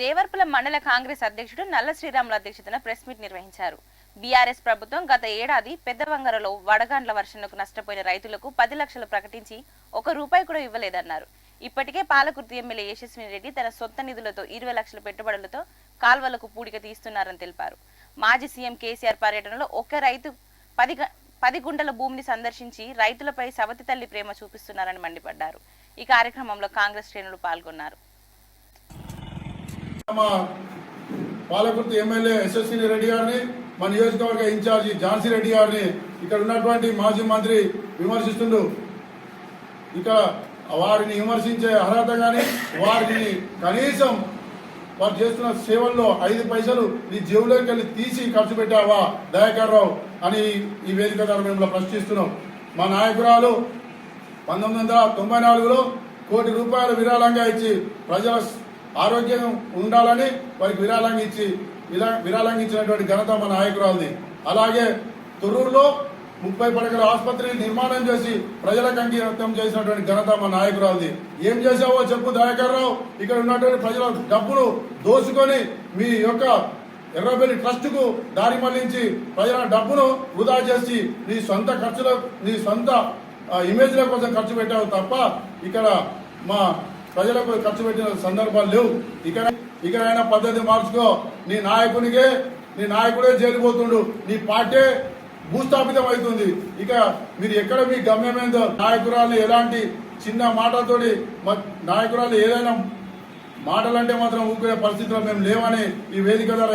దేవర్పుల మండల కాంగ్రెస్ అధ్యక్షుడు నల్ల శ్రీరాములు అధ్యక్షతన ప్రెస్ మీట్ నిర్వహించారు. బీఆర్ఎస్ ప్రభుత్వం గత ఏడాది పెద్దవంగరలో వడగాండ్ల వర్షంకు నష్టపోయిన రైతులకు పది లక్షలు ప్రకటించి ఒక రూపాయి కూడా ఇవ్వలేదన్నారు. ఇప్పటికే పాలకుర్తి ఎమ్మెల్యే యశస్విని రెడ్డి తన సొంత నిధులతో ఇరవై లక్షల పెట్టుబడులతో కాల్వలకు పూడిక తీస్తున్నారని తెలిపారు. మాజీ సీఎం కేసీఆర్ పర్యటనలో ఒక రైతు పది గ- పది గుంటల భూమిని సందర్శించి రైతులపై సవతి తల్లి ప్రేమ చూపిస్తున్నారని మండిపడ్డారు. ఈ కార్యక్రమంలో కాంగ్రెస్ శ్రేణులు పాల్గొన్నారు. మా పాలకుర్తి ఎమ్మెల్యే యశస్విని రెడ్డి గారిని మా నియోజకవర్గ ఇన్ఛార్జి ఝాన్సీ రెడ్డి గారిని ఇక్కడ ఉన్నటువంటి మాజీ మంత్రి విమర్శిస్తుండు. ఇక్కడ వారిని విమర్శించే అర్హత కానీ వారిని కనీసం వారు చేస్తున్న సేవల్లో ఐదు పైసలు నీ జేబులోకి వెళ్ళి తీసి ఖర్చు పెట్టావా దయాకర్ రావు అని ఈ వేదిక ద్వారా మేము ప్రశ్నిస్తున్నాం. మా నాయకురాలు పంతొమ్మిది వందల తొంభై నాలుగులో కోటి రూపాయలు విరాళంగా ఇచ్చి ప్రజల ఆరోగ్యం ఉండాలని వారికి విరాళంగా ఇచ్చి విరాళంగా ఇచ్చినటువంటి ఘనత మన నాయకురాలది. అలాగే తొర్రూరులో ముప్పై పడకల ఆసుపత్రి నిర్మాణం చేసి ప్రజలకు అంకితం చేసినటువంటి ఘనత మా నాయకురాలది. ఏం చేసావో చెప్పు దయాకర్ రావు ఇక్కడ ఉన్నటువంటి ప్రజల డబ్బులు దోచుకొని మీ యొక్క ఎర్రబెల్లి ట్రస్ట్కు దారి మళ్ళించి ప్రజల డబ్బును వృధా చేసి నీ సొంత ఖర్చుల నీ సొంత ఇమేజ్ల కోసం ఖర్చు పెట్టావు తప్ప ఇక్కడ మా ప్రజలకు ఖర్చు పెట్టిన సందర్భాలు లేవు. ఇక్కడ ఇకనైనా పద్ధతి మార్చుకో. నీ నాయకునికే నీ నాయకుడే చేరిపోతుండు నీ పార్టీ భూస్థాపితం అవుతుంది. ఇక మీరు ఎక్కడ మీ గమ్యమేందో నాయకురాలు ఎలాంటి చిన్న మాటతోటి నాయకురాలు ఏదైనా మాటలంటే మాత్రం ఊకునే పరిస్థితిలో మేము లేవని ఈ వేదిక ద్వారా